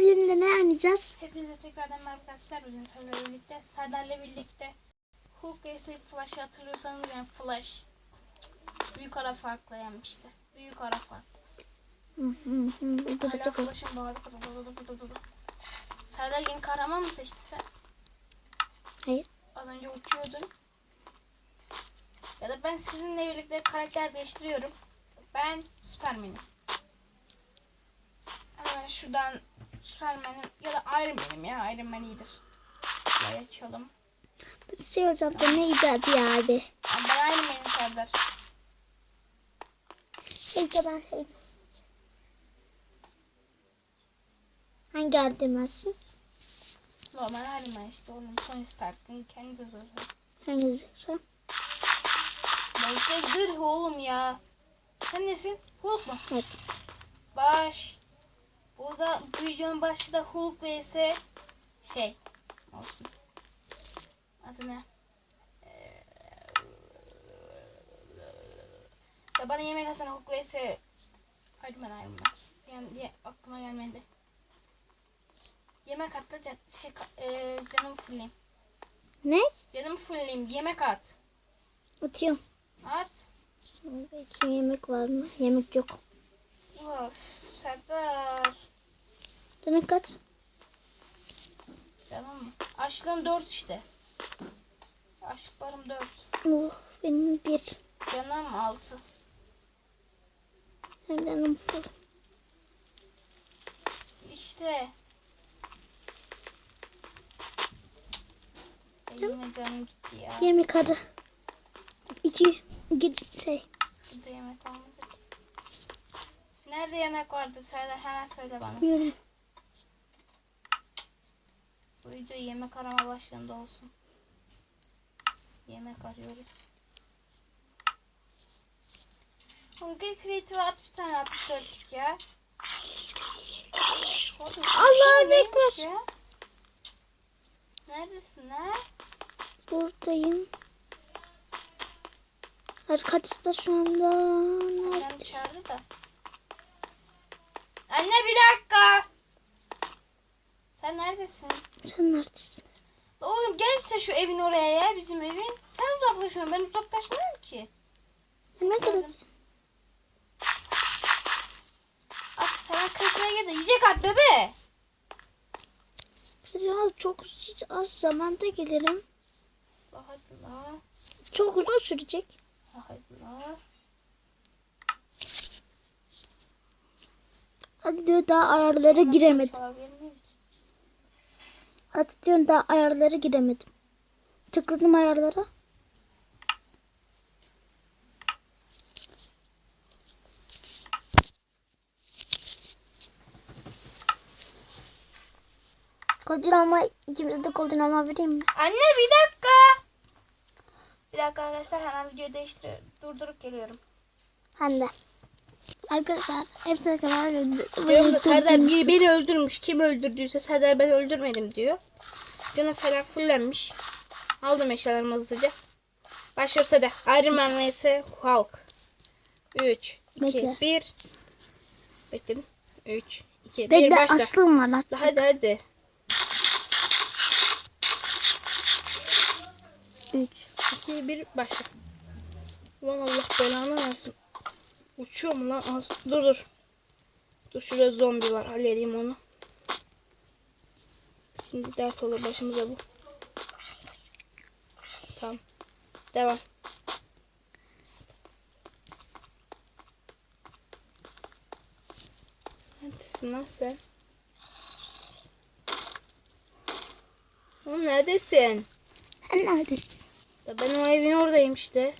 bölümünde ne oynayacağız? Hepinize tekrardan merhaba arkadaşlar. Bugün sizlerle birlikte, Serdar'la birlikte Hulk vs Flash'ı hatırlıyorsanız yani Flash büyük ara farkla yenmişti. Büyük ara fark. Hala Flash'ın bağlı. Serdar yeni kahraman mı seçti sen? Hayır. Az önce uçuyordun. Ya da ben sizinle birlikte karakter değiştiriyorum. Ben Superman'im. Hemen şuradan Superman'im ya da Iron Man'im ya. Iron Man iyidir. Şurayı açalım. Şey olacaktı neydi adı ya abi? Ama Ben Iron Man'im Serdar. İlk ben şey. Hangi adımlasın? Normal Iron Man işte oğlum. Tony Stark'ın kendi zırhı. Hangi zırhı? Neyse zırhı oğlum ya. Sen nesin? Hulk mu? Evet. Baş. Burada bu videonun başı da Hulk vs şey olsun. Adı ne? Ee, bana yemek alsana Hulk vs Iron Man Iron Man. Yani diye aklıma gelmedi. Yemek at da can, şey, e, canımı fullleyeyim. Ne? Canımı fullleyeyim. Yemek at. Atıyorum. At. Bakayım yemek var mı? Yemek yok. Of, Serdar. Demek kaç? Canım mı? Açlığım 4 işte. Aşklarım 4. Oh benim bir. Canım 6. Hem benim full. İşte. E yine canım gitti ya. Yemek arı. İki. Git şey. Burada yemek olmadı. Nerede yemek vardı Serdar hemen söyle bana. Bilmiyorum. Bu video yemek arama başlığında olsun. Yemek arıyoruz. Hungry Creative at bir tane 64'lük ya. Allah Ekber. ya? Neredesin ha? Buradayım. Arkadaşlar şu anda Annem çağırdı da. Anne bir dakika. Sen neredesin? Sen neredesin? Oğlum gel işte şu evin oraya ya bizim evin. Sen uzaklaşıyorsun ben uzaklaşmıyorum ki. Ne? Geldim. At sen kısmına gir de yiyecek at bebe. Biraz çok az zamanda gelirim. La hadi la. Çok uzun sürecek. La hadi la. Hadi diyor daha ayarlara giremedim. Diyor daha ayarlara giremedim. Tıkladım ayarlara. Kodin alma ikimize de kodin alma vereyim mi? Anne bir dakika. Bir dakika arkadaşlar hemen videoyu değiştiriyorum. Durdurup geliyorum. Ben de. Arkadaşlar hepsine kadar Diyorum da Serdar biri beni öldürmüş. Kim öldürdüyse Serdar ben öldürmedim diyor. Canım falan fullenmiş. Aldım eşyalarımı hızlıca. Başlıyoruz hadi. Iron Man vs Hulk. 3, 2, Bekle. 1. Bekledim. 3, 2, 1 Bekle başla. aslım var lan. Hadi hadi. 3. 2, 1 başla. Ulan Allah belanı versin. Uçuyor mu lan? Az. Dur dur. Dur şurada zombi var. Halledeyim onu. Şimdi dert olur başımıza bu. Tamam. Devam. Neredesin lan sen? Oğlum neredesin? Sen neredesin? Ya ben o evin oradayım işte.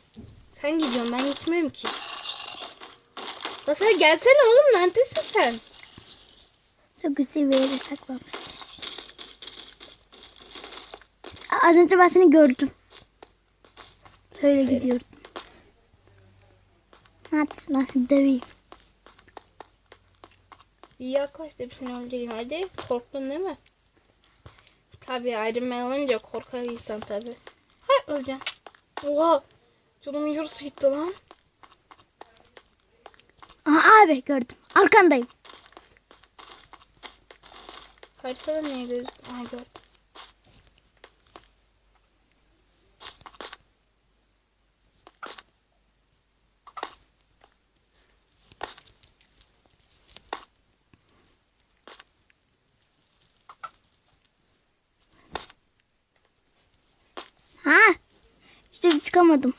Sen gidiyorsun ben gitmiyorum ki. Ya sen gelsene oğlum neredesin sen? Çok güzel bir yere saklamıştım. Az önce ben seni gördüm. Şöyle gidiyordum. Hadi ben döveyim. İyi yaklaş da seni öldüreyim hadi. Korktun değil mi? Tabii Iron Man olunca korkar insan tabii. Hay öleceğim. Oha. Canımın yarısı gitti lan. Aha abi gördüm. Arkandayım. Haritada niye göz? Aha gördüm. Ha? İşte çıkamadım.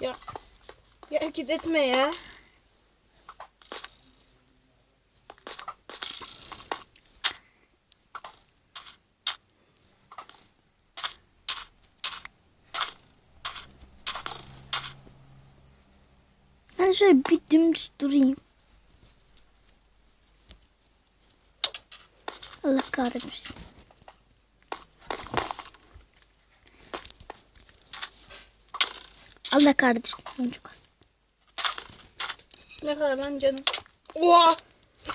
Ya. Ya hareket etme ya. Ben şöyle bir dümdüz durayım. Allah kahretmesin. Allah kahretmesin. Çocuk. Ne kadar lan canım? Oha!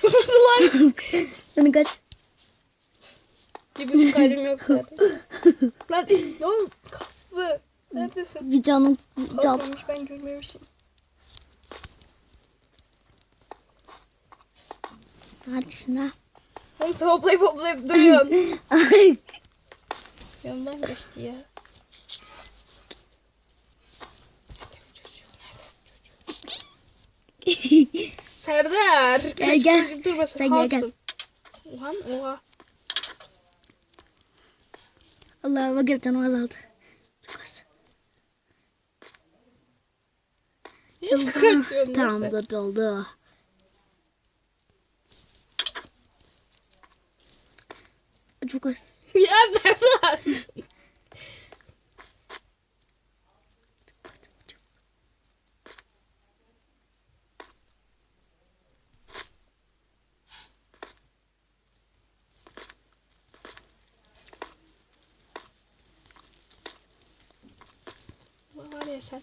Lan. Seni kaç. Bir buçuk halim yok zaten. lan ne oğlum? Kaslı. Neredesin? Bir canım can. Kaslanmış ben görmemişim. Neredesin ha? Oğlum sen hoplayıp hoplayıp duruyorsun. Yanından geçti ya. Serdar. Gel, gel. Kaçıp durmasın. Sen gel, gel. Ulan oha. Allah bak canım azaldı. Çok az. Çabuk. Tamam da doldu. Çok az. Ya Serdar. Var ya sen.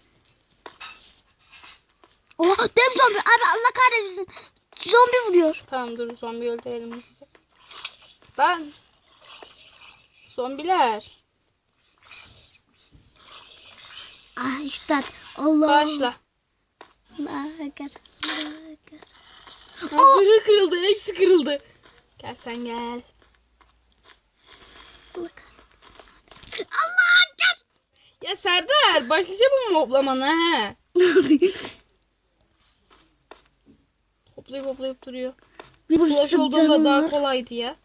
Oha dev zombi. Abi Allah kahretsin. Zombi vuruyor. Tamam dur zombi öldürelim hızlıca. Ben. Zombiler. Ah işte. Allah. Başla. Ha, Zırhı kırıldı. Hepsi kırıldı. Gel sen gel. Allah kahretsin. Allah ekber. Ya Serdar başlayacağım mı hoplamana he? Hoplayıp hoplayıp duruyor. Bir Flash olduğunda daha kolaydı ya.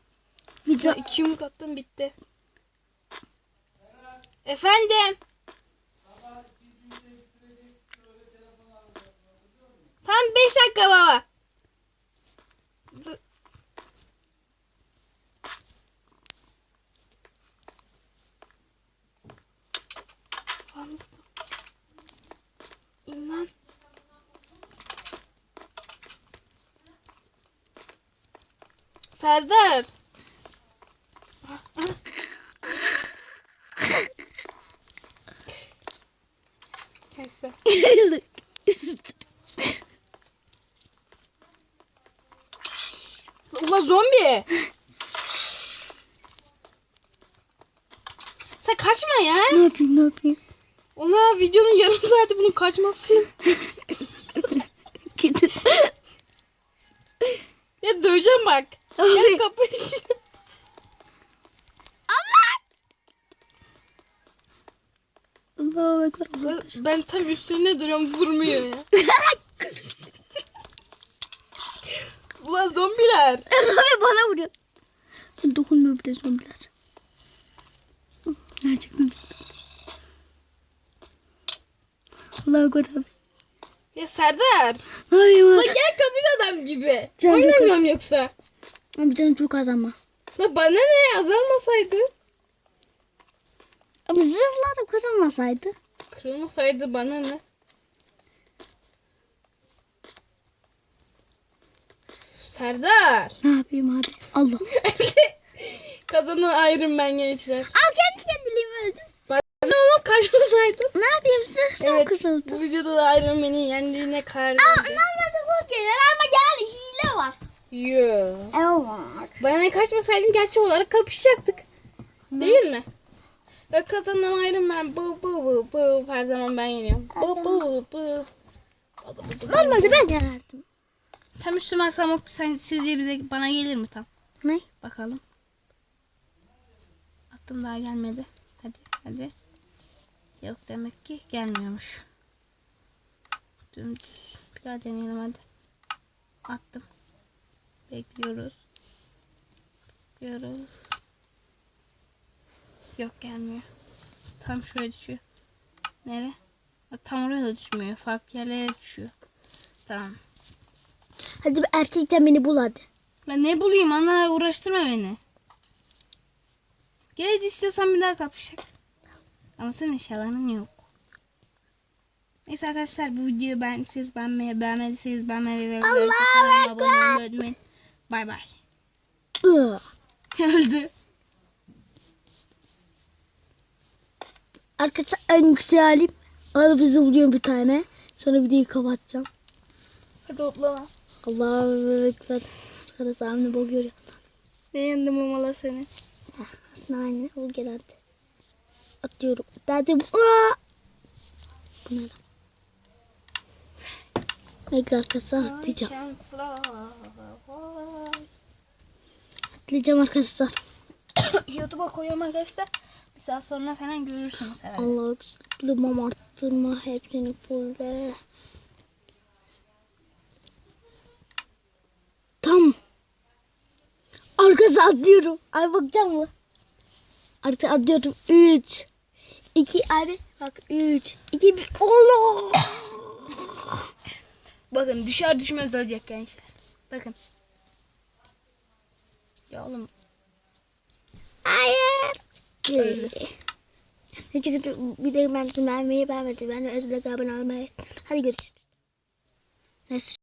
Bir Ya can. iki yumruk attım bitti. Efendim. Tam 5 dakika baba. D- Lan vurdum. İn lan. Serdar. Neyse. Ula zombi. Sen kaçma ya. ne yapayım ne yapayım? Ona videonun yarım saati bunun kaçması. Gidin. ya döveceğim bak. Gel kapış. Allah ben tam üstünde duruyorum vurmuyor ya. Ulan zombiler. Zombi bana vuruyor. Dokunmuyor bile zombiler. Gerçekten. Allah ekber abi. Ya Serdar. Yapayım Lan gel kapış adam gibi. Canım Oynamıyorum kız. yoksa. Abi canım çok az ama. La bana ne azalmasaydı. Abi zırhlar kırılmasaydı. Kırılmasaydı bana ne? Serdar. Ne yapayım abi? Allah. Kazanan Iron Man gençler. Aa kendi kendiliğime öldüm. Bana ne yapayım zırhım Evet. kırıldı. Bu videoda da Iron Man'in yendiğine karar Aa verdim. normalde bu gelir ama gel hile var. Yoo. Evet. Bana ne kaçmasaydım gerçek olarak kapışacaktık. Değil mi? Ve kazanan Iron Man. Bu bu bu bu. Her zaman ben yeniyorum. Bu bu bu. Normalde ben yanardım. Tam üstüme alsam o- sen, sizce bize bana gelir mi tam? Ne? Bakalım. Attım daha gelmedi. Hadi hadi. Yok demek ki gelmiyormuş. Dümdüz. Bir daha deneyelim hadi. Attım. Bekliyoruz. Bekliyoruz. Yok gelmiyor. Tam şuraya düşüyor. Nere? Tam oraya da düşmüyor. Farklı yerlere düşüyor. Tamam. Hadi bir erkekten beni bul hadi. Ben ne bulayım ana uğraştırma beni. Gel istiyorsan bir daha kapışak. Ama senin eşyaların yok. Neyse arkadaşlar bu videoyu ben siz beğenmeyi beğenmediyseniz beğenmeyi ve kanalıma abone olmayı unutmayın. Bay bay. Öldü. Arkadaşlar en güzel halim. Arada bizi buluyorum bir tane. Sonra videoyu kapatacağım. Hadi hoplama. Allah'a ekber. Arkadaşlar anne bol görüyor. Ne yendim mala seni. Aslında anne bol gel hadi. Atıyorum. Dedim. Aa! Bu ne lan? Bekle arkadaşlar atlayacağım. Atlayacağım arkadaşlar. YouTube'a koyuyorum arkadaşlar. Saat sonra falan görürsünüz herhalde. Allah güçlüğüm arttırma hepsini fulle. Tam. Arkası atlıyorum. Ay bakacağım mı? Artık atlıyorum. 3 2 abi bak 3 2 1 Allah. Bakın düşer düşmez ölecek gençler. Bakın. Ya oğlum Hayır. Öyle. Ne çıktı? Bir de ben beğenmeyi beğenmedim. Ben de özür abone olmayı. Hadi görüşürüz. Neyse